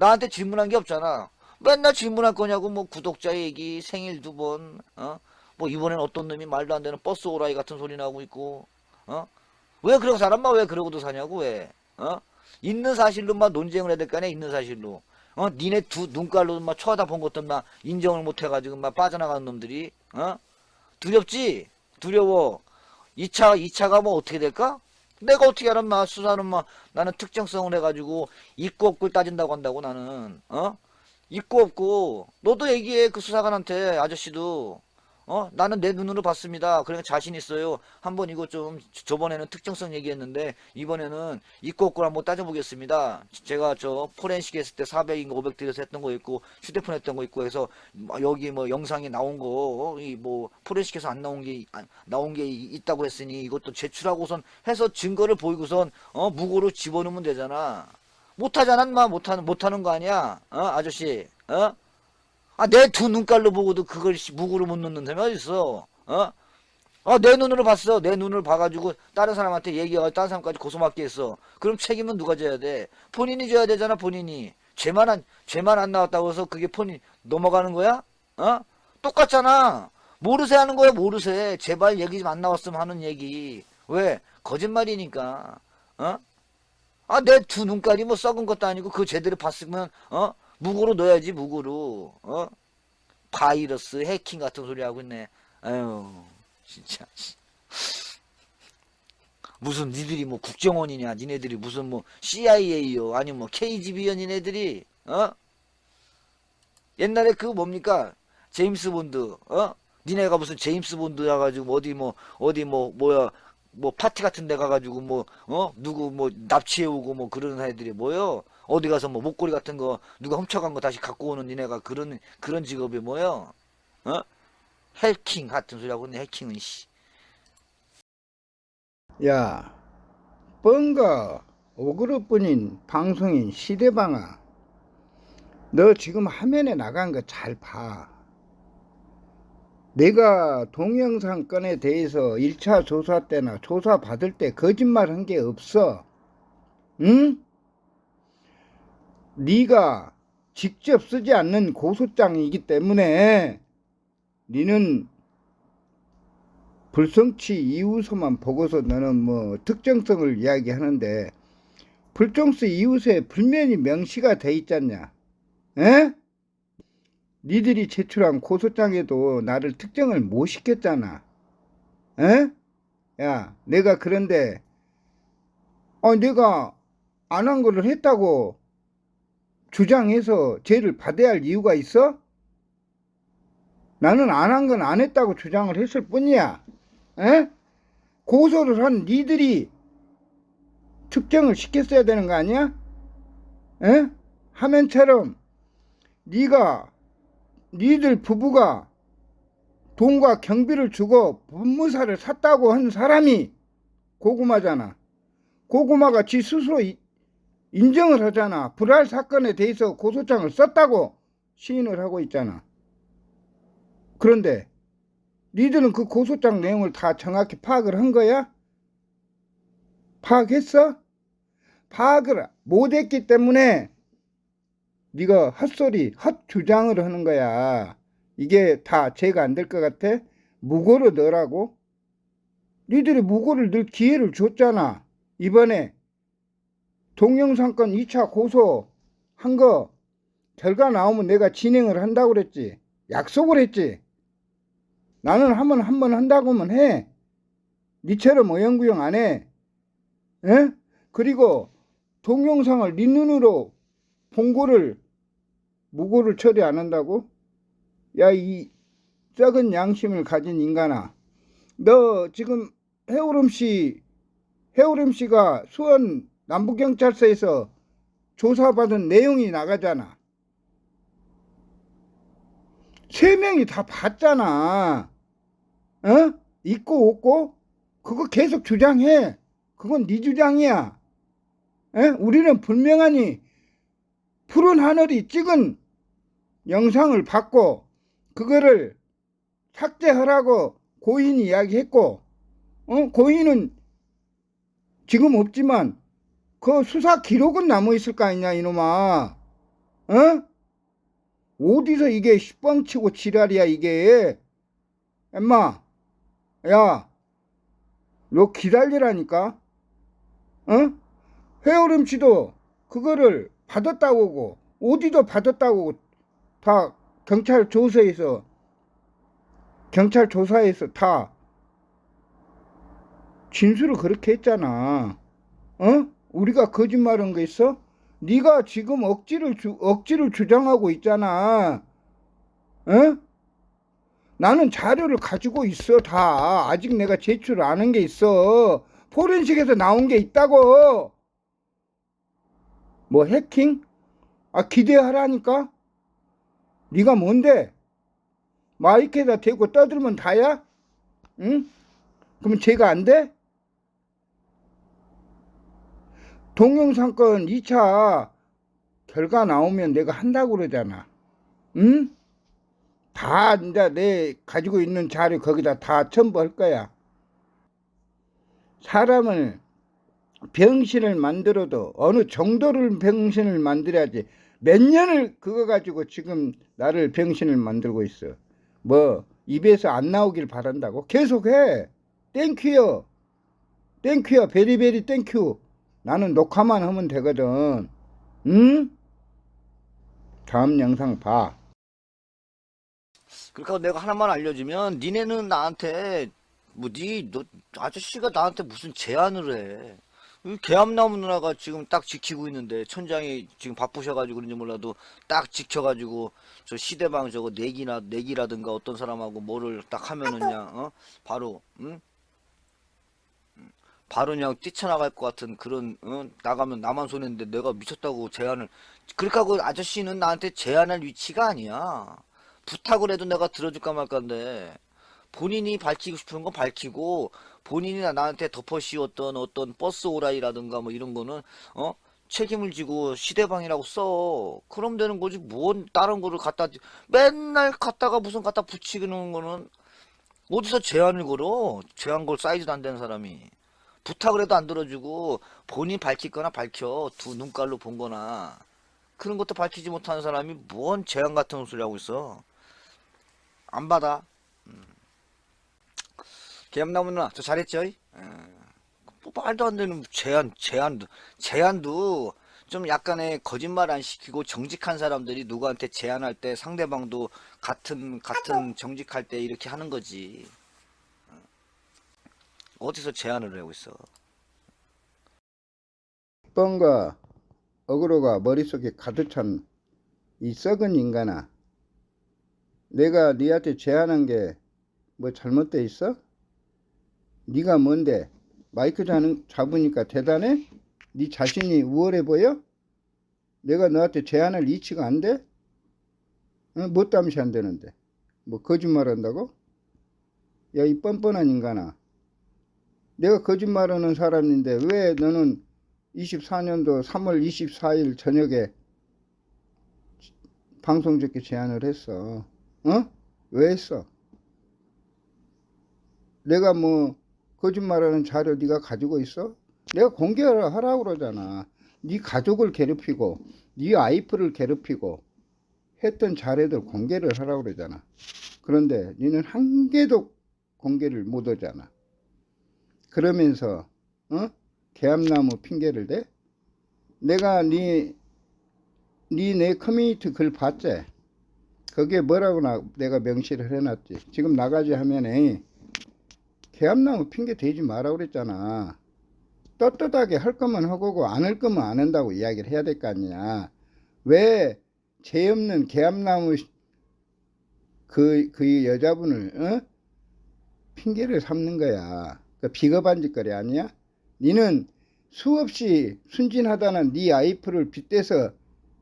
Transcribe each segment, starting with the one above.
나한테 질문한 게 없잖아. 맨날 질문할 거냐고 뭐 구독자 얘기 생일 두 번, 어? 뭐 이번엔 어떤 놈이 말도 안 되는 버스 오라이 같은 소리 나고 있고, 어? 왜 그러고 사람만 왜 그러고도 사냐고 왜, 어? 있는 사실로만 논쟁을 해야 될 거 아니야 있는 사실로. 어? 니네 두 눈깔로 막 쳐다본 것도 막 인정을 못 해가지고 막 빠져나가는 놈들이, 어? 두렵지? 두려워. 2차, 2차가 뭐 어떻게 될까? 내가 어떻게 마 수사는 막 나는 특정성을 해가지고 있고 없고를 따진다고 한다고 나는, 어? 있고 없고. 너도 얘기해 그 수사관한테 아저씨도 어? 나는 내 눈으로 봤습니다. 그러니까 자신 있어요. 한번 이거 좀 저번에는 특정성 얘기했는데 이번에는 있고 없고를 한번 따져보겠습니다. 제가 저 포렌식 했을 때 400인가 500 들여서 했던 거 있고 휴대폰 했던 거 있고 해서 뭐 여기 뭐 영상이 나온 거 이 뭐 포렌식에서 안 나온 게 안- 나온 게 있다고 했으니 이것도 제출하고선 해서 증거를 보이고선 어? 무고로 집어넣으면 되잖아. 못하잖아, 마. 못하는 못하는 거 아니야, 어 아저씨, 어? 아 내 두 눈깔로 보고도 그걸 씨, 무구로 못 넣는 사람이 어딨어, 어? 아내 눈으로 봤어, 내 눈을 봐가지고 다른 사람한테 얘기하고 다른 사람까지 고소받게 했어. 그럼 책임은 누가 져야 돼? 본인이 져야 되잖아, 본인이. 죄만 안 죄만 안 나왔다고 해서 그게 본인 넘어가는 거야? 어? 똑같잖아. 모르세 하는 거야, 모르세. 제발 얘기 좀 안 나왔으면 하는 얘기. 왜? 거짓말이니까. 어? 아, 내 두 눈깔이 뭐 썩은 것도 아니고 그거 제대로 봤으면 어? 무고로 넣어야지 무고로 어? 바이러스 해킹 같은 소리 하고 있네. 아유, 진짜. 무슨 니들이 뭐 국정원이냐? 니네들이 무슨 뭐 CIA요? 아니면 뭐 KGB요? 니네들이 어? 옛날에 그 뭡니까? 제임스 본드 어? 니네가 무슨 제임스 본드야 가지고 어디 뭐 어디 뭐 뭐야 뭐 파티 같은 데 가가지고 뭐 어 누구 뭐 납치해 오고 뭐 그런 애들이 뭐요 어디 가서 뭐 목걸이 같은 거 누가 훔쳐간 거 다시 갖고 오는 니네가 그런 그런 직업이 뭐요 어 해킹 같은 소리 하고 있네 해킹은 씨 야, 뻥가 오그룹뿐인 방송인 시대방아. 너 지금 화면에 나간 거 잘 봐. 내가 동영상 건에 대해서 1차 조사 때나 조사 받을 때 거짓말 한 게 없어. 응? 네가 직접 쓰지 않는 고소장이기 때문에 니는 불성치 이웃서만 보고서 너는 뭐 특정성을 이야기하는데 불정수 이웃에 불면이 명시가 돼 있잖냐? 에? 니들이 제출한 고소장에도 나를 특정을 못 시켰잖아. 에? 야, 내가 그런데 어 내가 안 한 거를 했다고 주장해서 죄를 받아야 할 이유가 있어? 나는 안 한 건 안 했다고 주장을 했을 뿐이야. 에? 고소를 한 니들이 특정을 시켰어야 되는 거 아니야? 에? 화면처럼 네가 니들 부부가 돈과 경비를 주고 법무사를 샀다고 한 사람이 고구마잖아. 고구마가 지 스스로 이- 인정을 하잖아. 불알 사건에 대해서 고소장을 썼다고 시인을 하고 있잖아. 그런데 니들은 그 고소장 내용을 다 정확히 파악을 한 거야? 파악했어? 파악을 못했기 때문에 네가 헛소리, 헛주장을 하는 거야. 이게 다 죄가 안 될 것 같아? 무고로 넣으라고? 니들이 무고를 넣을 기회를 줬잖아. 이번에 동영상건 2차 고소 한 거 결과 나오면 내가 진행을 한다고 그랬지. 약속을 했지. 나는 한번 한 번 한다고 하면 해. 니처럼 어영구영 안 해. 에? 그리고 동영상을 네 눈으로 본 거를 무고를 처리 안 한다고? 야, 이 썩은 양심을 가진 인간아. 너 지금 해오름 씨, 해오름 씨가 수원 남부경찰서에서 조사받은 내용이 나가잖아. 세 명이 다 봤잖아. 어? 있고 없고 그거 계속 주장해. 그건 네 주장이야. 에? 우리는 분명하니 푸른 하늘이 찍은 영상을 받고 그거를 삭제하라고 고인이 이야기했고 어? 고인은 지금 없지만 그 수사 기록은 남아 있을 거 아니냐 이놈아. 어? 어디서 이게 시뻥치고 지랄이야 이게 엠마 야 너 기다리라니까 어? 회오름치도 그거를 받았다고 하고 어디도 받았다고 다 경찰 조사에서 경찰 조사에서 다 진술을 그렇게 했잖아. 어? 우리가 거짓말한 거 있어? 네가 지금 억지를 주, 억지를 주장하고 있잖아. 어? 나는 자료를 가지고 있어 다. 아직 내가 제출 안 한 게 있어. 포렌식에서 나온 게 있다고. 뭐 해킹? 아 기대하라니까. 네가 뭔데? 마이크에다 대고 떠들면 다야? 응? 그럼 죄가 안 돼? 동영상건 2차 결과 나오면 내가 한다고 그러잖아. 응? 다 이제 내 가지고 있는 자료 거기다 다 첨부할 거야. 사람을 병신을 만들어도 어느 정도를 병신을 만들어야지 몇 년을 그거 가지고 지금 나를 병신을 만들고 있어. 뭐 입에서 안 나오길 바란다고 계속해. 땡큐요. 땡큐요. 베리베리 땡큐. 나는 녹화만 하면 되거든. 응? 다음 영상 봐. 그러니까 내가 하나만 알려주면 니네는 나한테 뭐니너 아저씨가 나한테 무슨 제안을 해. 이 개암나무 누나가 지금 딱 지키고 있는데 천장이 지금 바쁘셔가지고 그런지 몰라도 딱 지켜가지고 저 시대방 저거 내기나 내기라든가 어떤 사람하고 뭐를 딱 하면은 그냥 어 바로 응 음, 바로 그냥 뛰쳐나갈 것 같은 그런 어? 나가면 나만 손해인데 내가 미쳤다고 제안을. 그러니까 그 아저씨는 나한테 제안할 위치가 아니야. 부탁을 해도 내가 들어줄까 말까인데 본인이 밝히고 싶은 건 밝히고 본인이 나한테 덮어씌웠던 어떤 버스 오라이라든가 뭐 이런 거는 어 책임을 지고 시대방이라고 써. 그럼 되는 거지. 뭔 다른 거를 갖다 맨날 갖다가 무슨 갖다 붙이는 거는 어디서 제안을 걸어? 제안 걸 사이즈도 안 되는 사람이 부탁을 해도 안 들어주고 본인 밝힐 거나 밝혀 두 눈깔로 본 거나 그런 것도 밝히지 못하는 사람이 뭔 제안 같은 소리 하고 있어 안 받아. 음. 개암나무 누나, 저 잘했죠? 이? 에, 뭐 말도 안 되는 제안, 제안도, 제안도 좀 약간의 거짓말 안 시키고 정직한 사람들이 누구한테 제안할 때 상대방도 같은, 같은 정직할 때 이렇게 하는 거지. 어. 어디서 제안을 하고 있어? 뻥과 어그로가 머릿속에 가득 찬 이 썩은 인간아. 내가 네한테 제안한 게 뭐 잘못돼 있어? 네가 뭔데? 마이크 잡는, 잡으니까 대단해? 네 자신이 우월해 보여? 내가 너한테 제안할 이치가 안 돼? 어? 뭐 땀이 안 되는데? 뭐 거짓말 한다고? 야 이 뻔뻔한 인간아. 내가 거짓말하는 사람인데 왜 너는 24년도 3월 24일 저녁에 방송 듣기 제안을 했어. 어? 왜 했어? 내가 뭐 거짓말하는 자료 네가 가지고 있어? 내가 공개를 하라고 그러잖아. 네 가족을 괴롭히고 네 와이프를 괴롭히고 했던 자료들 공개를 하라고 그러잖아. 그런데 너는 한 개도 공개를 못 하잖아. 그러면서 어? 개암나무 핑계를 대? 내가 네 네 내 커뮤니티 글 봤지? 거기에 뭐라고 나, 내가 명시를 해놨지. 지금 나가지 하면은 개암나무 핑계 대지 마라 그랬잖아. 떳떳하게 할 거면 하고 안할 거면 안 한다고 이야기를 해야 될 거 아니야. 왜죄 없는 개암나무 그, 그 여자분을 어? 핑계를 삼는 거야. 그 비겁한 짓거리 아니야? 니는 수없이 순진하다는 네 아이프를 빗대서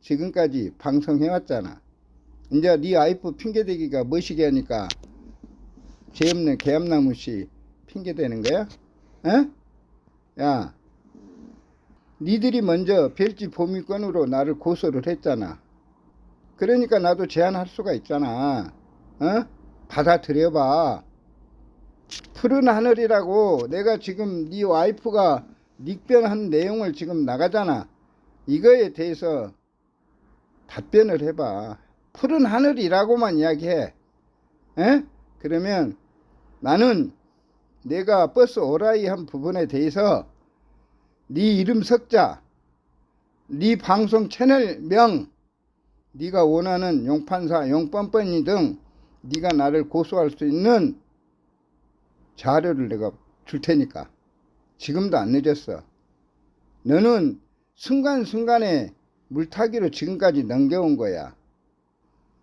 지금까지 방송해왔잖아. 이제 네 아이프 핑계대기가 멋이게 하니까 죄 없는 개암나무 씨 핑계대는 거야? 어? 야, 니들이 먼저 별지 보미건으로 나를 고소를 했잖아. 그러니까 나도 제안할 수가 있잖아. 어? 받아들여봐. 푸른 하늘이라고 내가 지금 네 와이프가 닉변한 내용을 지금 나가잖아. 이거에 대해서 답변을 해봐. 푸른 하늘이라고만 이야기해. 에? 그러면 나는 내가 버스 오라이 한 부분에 대해서 네 이름 석자, 네 방송 채널명, 네가 원하는 용판사, 용뻔뻔이 등 네가 나를 고소할 수 있는 자료를 내가 줄 테니까 지금도 안 늦었어. 너는 순간순간에 물타기로 지금까지 넘겨온 거야.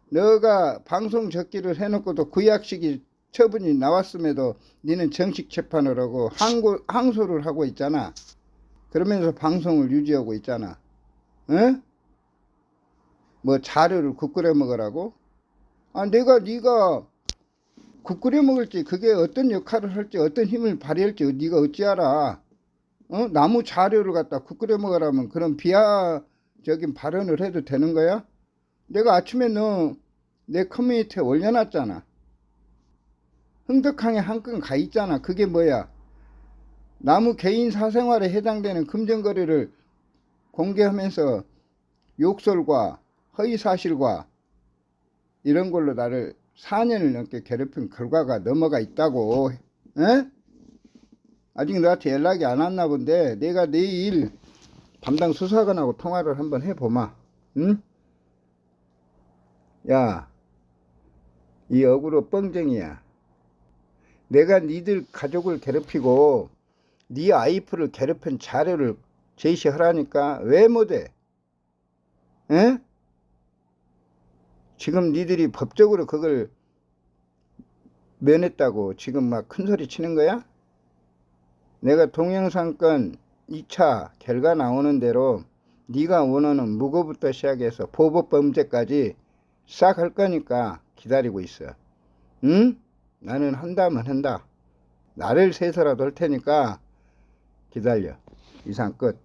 너가 방송 적기를 해놓고도 구약식이 처분이 나왔음에도 니는 정식 재판을 하고 항고, 항소를 하고 있잖아. 그러면서 방송을 유지하고 있잖아. 응? 뭐 자료를 국 끓여 먹으라고? 아 내가 네가 국 끓여 먹을지 그게 어떤 역할을 할지 어떤 힘을 발휘할지 네가 어찌 알아? 어? 나무 자료를 갖다 국 끓여 먹으라면 그런 비하적인 발언을 해도 되는 거야? 내가 아침에 너 내 커뮤니티에 올려놨잖아. 흥덕항에 한건가 있잖아. 그게 뭐야? 나무 개인 사생활에 해당되는 금전거래를 공개하면서 욕설과 허위사실과 이런 걸로 나를 4년을 넘게 괴롭힌 결과가 넘어가 있다고. 에? 아직 너한테 연락이 안 왔나 본데 내가 내일 담당 수사관하고 통화를 한번 해보마. 응? 야, 이 억울로 뻥쟁이야. 내가 니들 가족을 괴롭히고 네 아이프를 괴롭힌 자료를 제시하라니까 왜 못해? 에? 지금 니들이 법적으로 그걸 면했다고 지금 막 큰 소리 치는 거야? 내가 동영상건 2차 결과 나오는 대로 네가 원하는 무고부터 시작해서 보복범죄까지 싹 할 거니까 기다리고 있어. 응? 나는 한다면 한다. 나를 세서라도 할 테니까 기다려. 이상 끝.